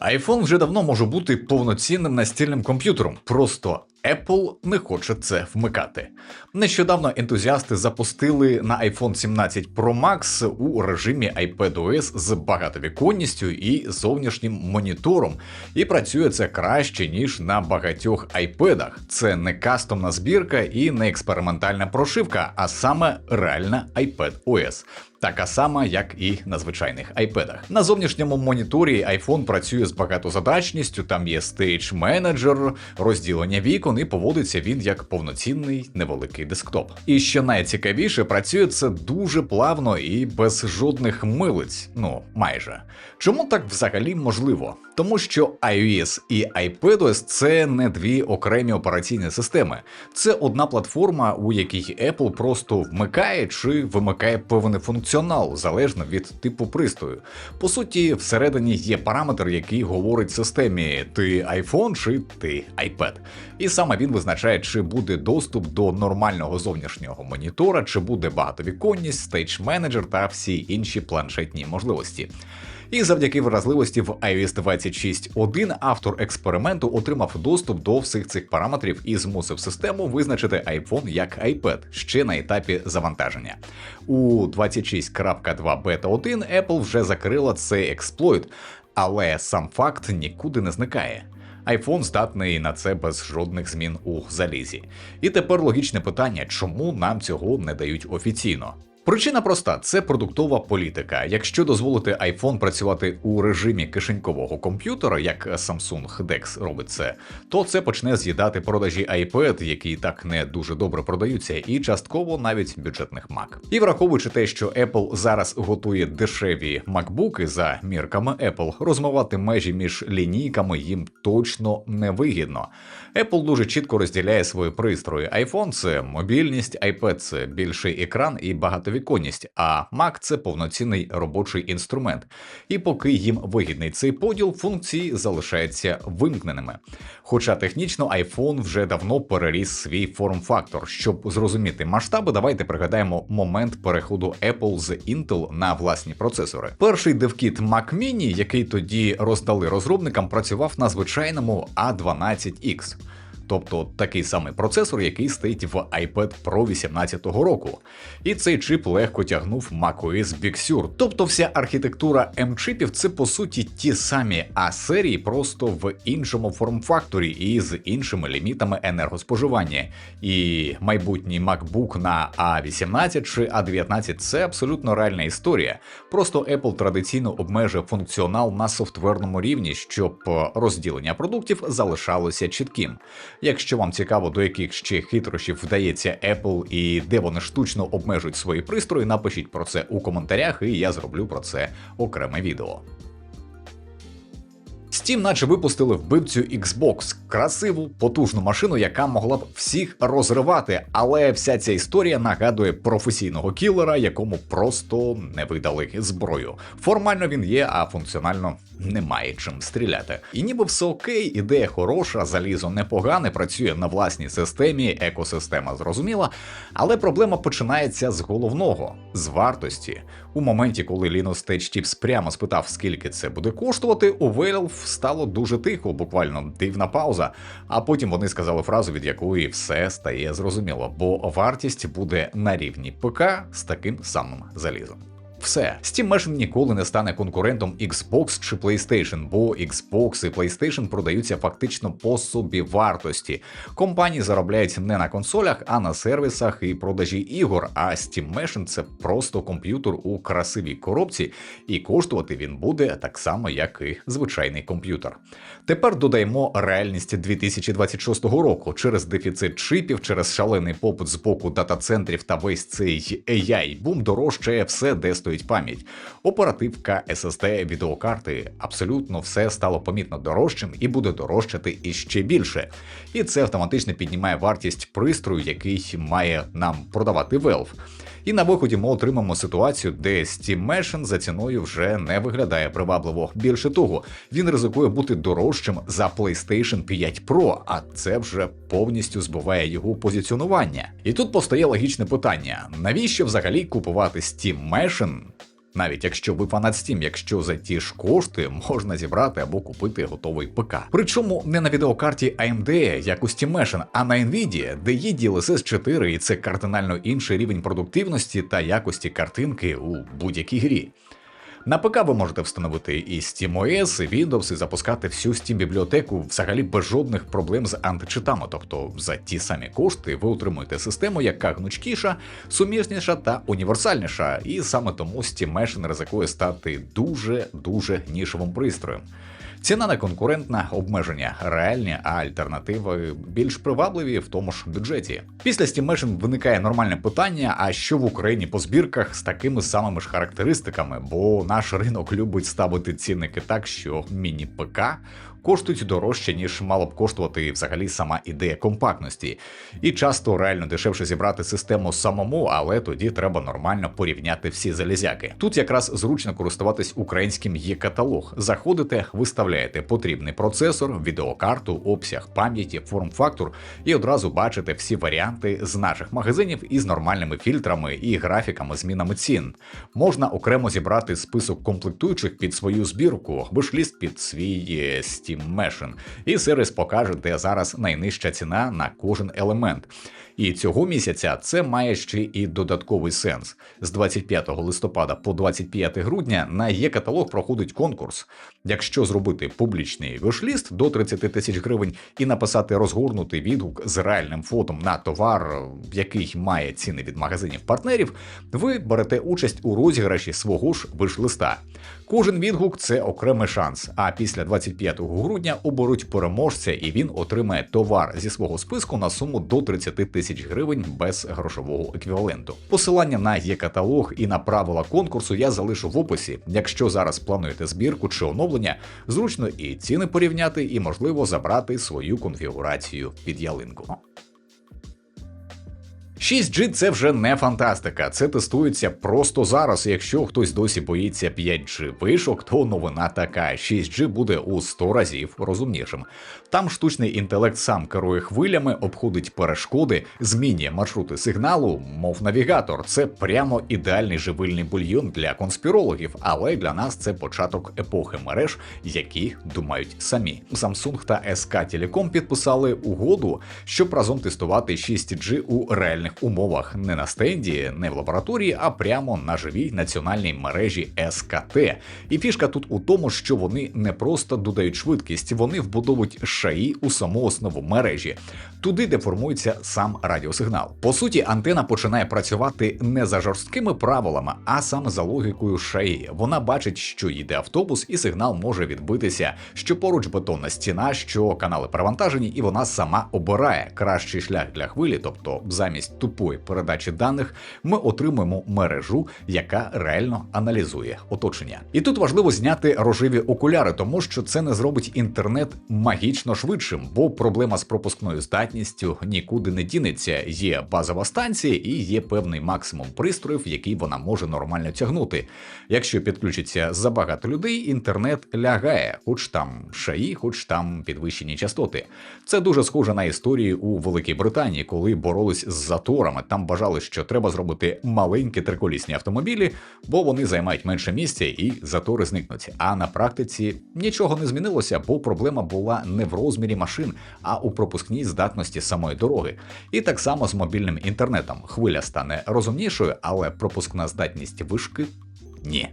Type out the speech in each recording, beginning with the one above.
iPhone вже давно може бути повноцінним настільним комп'ютером, просто Apple не хоче це вмикати. Нещодавно ентузіасти запустили на iPhone 17 Pro Max у режимі iPadOS з багатовіконністю і зовнішнім монітором, і працює це краще ніж на багатьох iPad. Це не кастомна збірка і не експериментальна прошивка, а саме реальна iPadOS. Така сама, як і на звичайних айпедах. На зовнішньому моніторі iPhone працює з багатозадачністю, там є Stage Manager, розділення вікон, і поводиться він як повноцінний невеликий десктоп. І що найцікавіше, працює це дуже плавно і без жодних милиць. Ну майже. Чому так взагалі можливо? Тому що iOS і iPadOS – це не дві окремі операційні системи, це одна платформа, у якій Apple просто вмикає чи вимикає певний функціонал залежно від типу пристрою. По суті, всередині є параметр, який говорить системі: ти iPhone чи ти iPad. І саме він визначає, чи буде доступ до нормального зовнішнього монітора, чи буде багатовіконність, Stage Manager та всі інші планшетні можливості. І завдяки вразливості в iOS 26.1 автор експерименту отримав доступ до всіх цих параметрів і змусив систему визначити iPhone як iPad ще на етапі завантаження. У 26.2 Beta 1 Apple вже закрила цей експлойт, але сам факт нікуди не зникає. iPhone здатний на це без жодних змін у залізі. І тепер логічне питання, чому нам цього не дають офіційно. Причина проста: це продуктова політика. Якщо дозволити iPhone працювати у режимі кишенькового комп'ютера, як Samsung DeX робить це, то це почне з'їдати продажі iPad, які так не дуже добре продаються, і частково навіть бюджетних Mac. І враховуючи те, що Apple зараз готує дешеві MacBook за мірками Apple, розмивати межі між лінійками їм точно не вигідно. Apple дуже чітко розділяє свої пристрої. iPhone – це мобільність, iPad – це більший екран і багатовіконність, а Mac – це повноцінний робочий інструмент. І поки їм вигідний цей поділ, функції залишаються вимкненими. Хоча технічно iPhone вже давно переріс свій форм-фактор. Щоб зрозуміти масштаби, давайте пригадаємо момент переходу Apple з Intel на власні процесори. Перший девкіт Mac Mini, який тоді роздали розробникам, працював на звичайному A12X. Тобто такий самий процесор, який стоїть в iPad Pro 18-го року. І цей чип легко тягнув macOS Big Sur. Тобто вся архітектура M-чипів це по суті ті самі А-серії, просто в іншому форм-факторі і з іншими лімітами енергоспоживання. І майбутній MacBook на A18 чи A19 це абсолютно реальна історія. Просто Apple традиційно обмежує функціонал на софтверному рівні, щоб розділення продуктів залишалося чітким. Якщо вам цікаво, до яких ще хитрощів вдається Apple і де вони штучно обмежують свої пристрої, напишіть про це у коментарях, і я зроблю про це окреме відео. Steam наче випустили вбивцю Xbox, красиву, потужну машину, яка могла б всіх розривати, але вся ця історія нагадує професійного кілера, якому просто не видали зброю. Формально він є, а функціонально немає чим стріляти. І ніби все окей, ідея хороша, залізо непогане, працює на власній системі, екосистема зрозуміла. Але проблема починається з головного з вартості. У моменті, коли Linus Tech Tips прямо спитав, скільки це буде коштувати, у Valve стало дуже тихо, буквально дивна пауза. А потім вони сказали фразу, від якої все стає зрозуміло, бо вартість буде на рівні ПК з таким самим залізом. Все, Steam Machine ніколи не стане конкурентом Xbox чи PlayStation, бо Xbox і PlayStation продаються фактично по собі вартості. Компанії заробляють не на консолях, а на сервісах і продажі ігор. А Steam Machine – це просто комп'ютер у красивій коробці, і коштувати він буде так само, як і звичайний комп'ютер. Тепер додаємо реальність 2026 року через дефіцит чипів, через шалений попит з боку дата-центрів та весь цей AI бум дорожчає все, де стоїть пам'ять. Оперативка, SSD, відеокарти абсолютно все стало помітно дорожчим і буде дорожчати іще більше. І це автоматично піднімає вартість пристрою, який має нам продавати Valve. І на виході ми отримаємо ситуацію, де Steam Machine за ціною вже не виглядає привабливо. Більше того, він ризикує бути дорожчим за PlayStation 5 Pro, а це вже повністю збиває його позиціонування. І тут постає логічне питання: навіщо взагалі купувати Steam Machine, Навіть якщо ви фанат Steam, якщо за ті ж кошти можна зібрати або купити готовий ПК. Причому не на відеокарті AMD, як у Steam а на Nvidia, де є DLSS 4, і це кардинально інший рівень продуктивності та якості картинки у будь-якій грі. На ПК ви можете встановити і SteamOS, і Windows, і запускати всю Steam бібліотеку взагалі без жодних проблем з античитами. Тобто за ті самі кошти ви отримуєте систему, яка гнучкіша, сумісніша та універсальніша. І саме тому Steam Machine ризикує стати дуже дуже нішовим пристроєм. Ціна не конкурентна, обмеження реальні, а альтернативи більш привабливі в тому ж бюджеті. Після стімешин виникає нормальне питання: а що в Україні по збірках з такими самими ж характеристиками? Бо наш ринок любить ставити цінники так, що міні-ПК коштують дорожче, ніж мало б коштувати взагалі сама ідея компактності. І часто реально дешевше зібрати систему самому, але тоді треба нормально порівняти всі залізяки. Тут якраз зручно користуватись українським є каталог. Заходите, виставляєте потрібний процесор, відеокарту, обсяг пам'яті, форм-фактор, і одразу бачите всі варіанти з наших магазинів із нормальними фільтрами і графіками змінами цін. Можна окремо зібрати список комплектуючих під свою збірку, вишліст під свій стіль. Steam Machine, і сервіс покаже, де зараз найнижча ціна на кожен елемент. І цього місяця це має ще і додатковий сенс. З 25 листопада по 25 грудня на є каталог проходить конкурс. Якщо зробити публічний вишліст до 30 тисяч гривень і написати розгорнутий відгук з реальним фотом на товар, який має ціни від магазинів партнерів, ви берете участь у розіграші свого ж вишлиста. Кожен відгук це окремий шанс. А після 25 грудня оберуть переможця, і він отримає товар зі свого списку на суму до 30 тисяч гривень без грошового еквіваленту. Посилання на є каталог і на правила конкурсу я залишу в описі. Якщо зараз плануєте збірку чи оновлення, зручно і ціни порівняти, і можливо забрати свою конфігурацію під ялинку. 6G це вже не фантастика, це тестується просто зараз. Якщо хтось досі боїться 5G вишок, то новина така: 6G буде у 100 разів розумнішим. Там штучний інтелект сам керує хвилями, обходить перешкоди, змінює маршрути сигналу, мов навігатор. Це прямо ідеальний живильний бульйон для конспірологів, але для нас це початок епохи мереж, які думають самі. Samsung та SK Telecom підписали угоду, щоб разом тестувати 6G у реальних умовах, не на стенді, не в лабораторії, а прямо на живій національній мережі СКТ. І фішка тут у тому, що вони не просто додають швидкість, вони вбудовують шаї у саму основу мережі, туди, де формується сам радіосигнал. По суті, антена починає працювати не за жорсткими правилами, а саме за логікою шаї. Вона бачить, що йде автобус, і сигнал може відбитися, що поруч бетонна стіна, що канали перевантажені, і вона сама обирає кращий шлях для хвилі, тобто замість тупої передачі даних ми отримуємо мережу, яка реально аналізує оточення. І тут важливо зняти рожеві окуляри, тому що це не зробить інтернет магічно швидшим, бо проблема з пропускною здатністю нікуди не дінеться. Є базова станція і є певний максимум пристроїв, який вона може нормально тягнути. Якщо підключиться забагато людей, інтернет лягає, хоч там шаї, хоч там підвищені частоти. Це дуже схоже на історію у Великій Британії, коли боролись з затором моторами. Там бажали, що треба зробити маленькі триколісні автомобілі, бо вони займають менше місця і затори зникнуть. А на практиці нічого не змінилося, бо проблема була не в розмірі машин, а у пропускній здатності самої дороги. І так само з мобільним інтернетом. Хвиля стане розумнішою, але пропускна здатність вишки ні.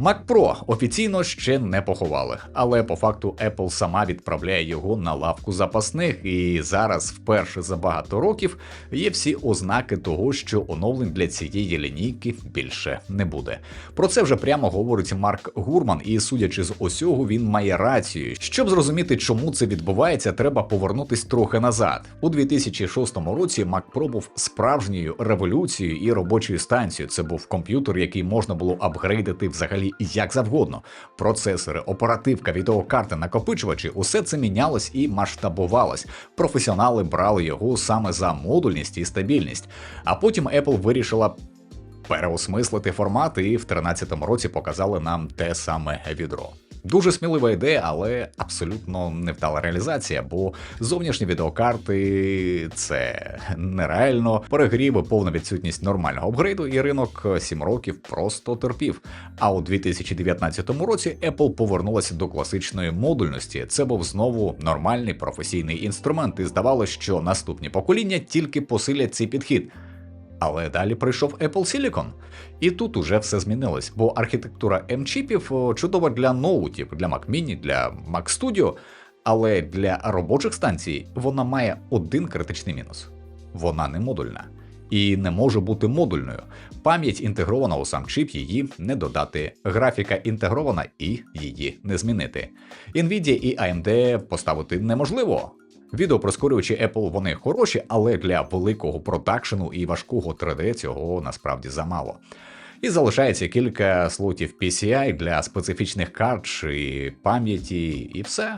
Mac Pro офіційно ще не поховали, але по факту Apple сама відправляє його на лавку запасних, і зараз, вперше за багато років, є всі ознаки того, що оновлень для цієї лінійки більше не буде. Про це вже прямо говорить Марк Гурман, і судячи з усього, він має рацію. Щоб зрозуміти, чому це відбувається, треба повернутись трохи назад. У 2006 році Mac Pro був справжньою революцією і робочою станцією. Це був комп'ютер, який можна було апгрейдити взагалі як завгодно. Процесори, оперативка, відеокарти, накопичувачі усе це мінялось і масштабувалось. Професіонали брали його саме за модульність і стабільність. А потім Apple вирішила. Переосмислити формат і в 2013 році показали нам те саме відро. Дуже смілива ідея, але абсолютно невдала реалізація, бо зовнішні відеокарти це нереально. Перегріви, повна відсутність нормального апгрейду, і ринок 7 років просто терпів. А у 2019 році Apple повернулася до класичної модульності. Це був знову нормальний професійний інструмент, і здавалося, що наступні покоління тільки посилять цей підхід. Але далі прийшов Apple Silicon. І тут уже все змінилось, бо архітектура M-чіпів чудова для ноутів, для Mac Mini, для Mac Studio, але для робочих станцій вона має один критичний мінус: вона не модульна. І не може бути модульною. Пам'ять інтегрована у сам чіп, її не додати. Графіка інтегрована і її не змінити. Nvidia і AMD поставити неможливо. Відеопроскорювачі Apple вони хороші, але для великого продакшену і важкого 3D цього насправді замало. І залишається кілька слотів PCI для специфічних карт і пам'яті, і все.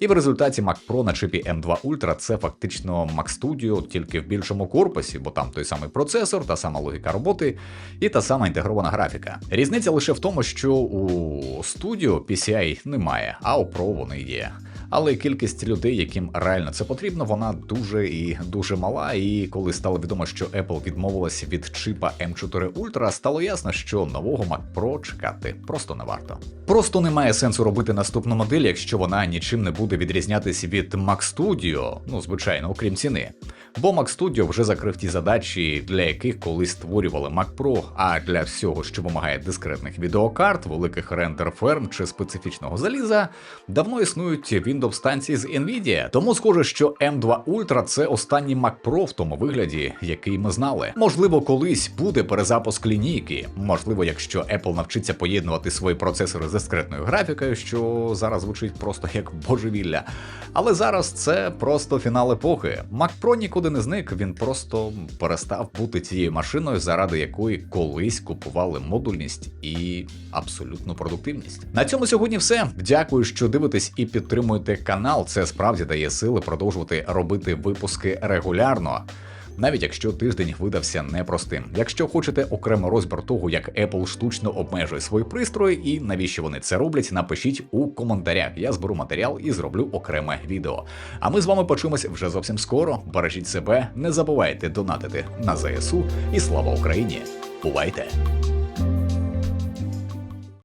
І в результаті Mac Pro на чипі M2 Ultra це фактично Mac Studio тільки в більшому корпусі, бо там той самий процесор, та сама логіка роботи і та сама інтегрована графіка. Різниця лише в тому, що у Studio PCI немає, а у Pro вони є. Але кількість людей, яким реально це потрібно, вона дуже і дуже мала. І коли стало відомо, що Apple відмовилася від чипа M4 Ultra, стало ясно, що нового Mac Pro чекати просто не варто. Просто немає сенсу робити наступну модель, якщо вона нічим не буде відрізнятися від Mac Studio, ну звичайно, окрім ціни. Бо Mac Studio вже закрив ті задачі, для яких колись створювали Mac Pro, а для всього, що вимагає дискретних відеокарт, великих рендер ферм чи специфічного заліза, давно існують Windows станції з Nvidia. Тому схоже, що M2 Ultra це останній Mac Pro в тому вигляді, який ми знали. Можливо, колись буде перезапуск лінійки. Можливо, якщо Apple навчиться поєднувати свої процесори з дискретною графікою, що зараз звучить просто як божевілля. Але зараз це просто фінал епохи. Mac Pro нікуди не зник, він просто перестав бути тією машиною, заради якої колись купували модульність і абсолютну продуктивність. На цьому сьогодні все. Дякую, що дивитесь і підтримуєте канал. Це справді дає сили продовжувати робити випуски регулярно. Навіть якщо тиждень видався непростим. Якщо хочете окремо розбір того, як Apple штучно обмежує свої пристрої і навіщо вони це роблять, напишіть у коментарях. Я зберу матеріал і зроблю окреме відео. А ми з вами почуємось вже зовсім скоро. Бережіть себе, не забувайте донатити на ЗСУ і слава Україні! Бувайте!